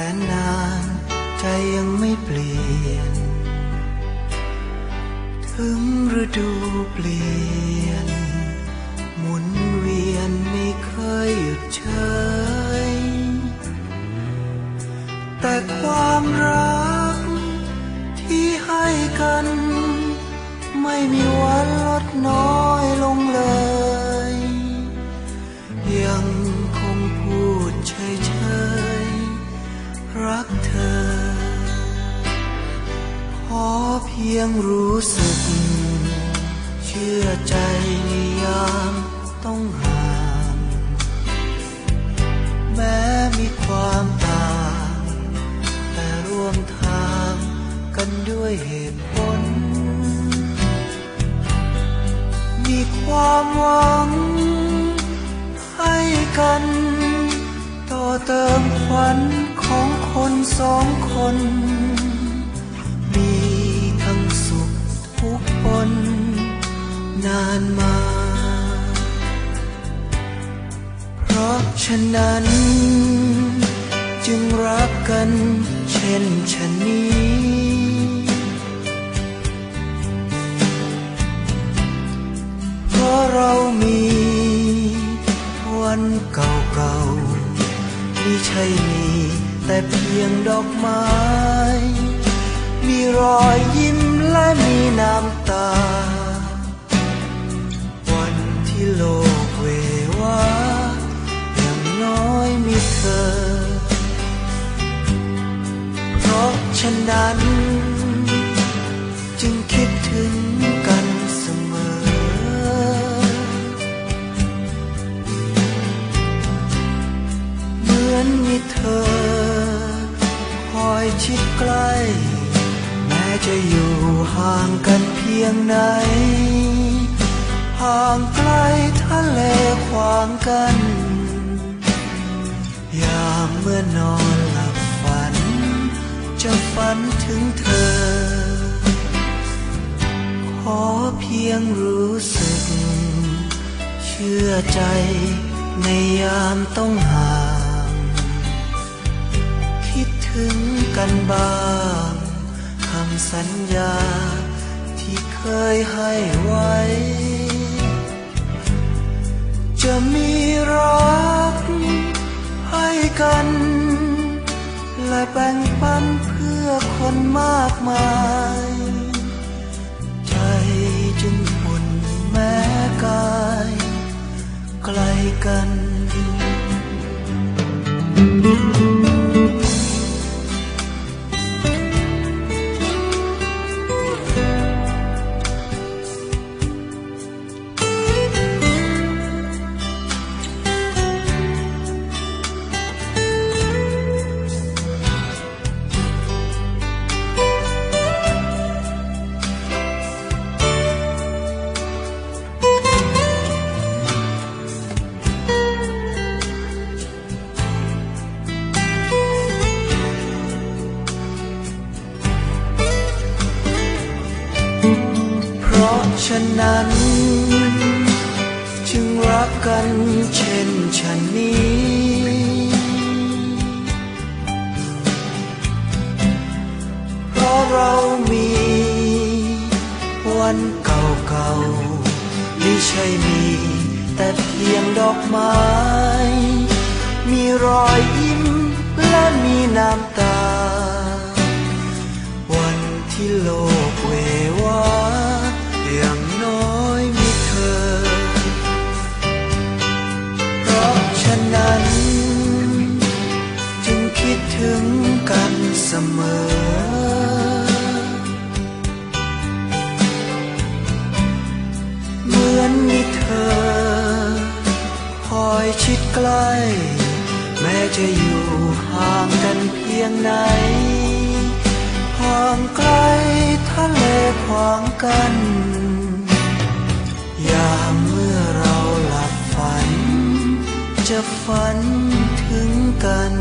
แสนนาน ใจยังไม่เปลี่ยน ถึงฤดูเปลี่ยน หมุนเวียนไม่เคยหยุดเฉยแต่ความรักที่ให้กัน ไม่มีวันลดน้อยลงเลย รักเธอพอเพียงรู้สึก เชื่อใจในยามต้องห่าง แม้มีความต่าง แต่ร่วมทางกันด้วยเหตุผล มีความหวัง ให้กัน ต่อเติมขวัญ ของสองคน มีทั้งสุขทุกปนนานมา เพราะฉะนั้น จึงรักกันเช่นชนนี้เพราะเรามีวันเก่าๆไม่ใช่มี แต่เพียงดอกไม้ มีรอยยิ้มและมีน้ำตา วันที่โลกเววาอย่างน้อยมีเธอ เพราะฉะนั้น จึงคิดถึง ใกล้ แม้จะอยู่ห่างกันเพียงไหน ห่างไกลทะเลขวางกัน ยามเมื่อนอนหลับฝัน จะฝันถึงเธอ ขอเพียงรู้สึก เชื่อใจในยามต้องห่า กันบ้างคำสัญญาที่เคยให้ไว้ จะมีรักให้กัน และแบ่งปันเพื่อคนมากมาย ใจจึงอุ่นแม้กายไกลกันเพ ฉะนั้น จึงรักกันเช่นฉันนี้เพราะเรามี วันเก่าๆไม่ใช่มี แต่เพียงดอกไม้ มีรอยยิ้มและมีน้ำตา วันที่โลก กล้ แม้จะอยู่ห่างกันเพียงไหน ห่างไกลทะเลขวางกัน ยามเมื่อเราหลับฝัน จะฝันถึงกัน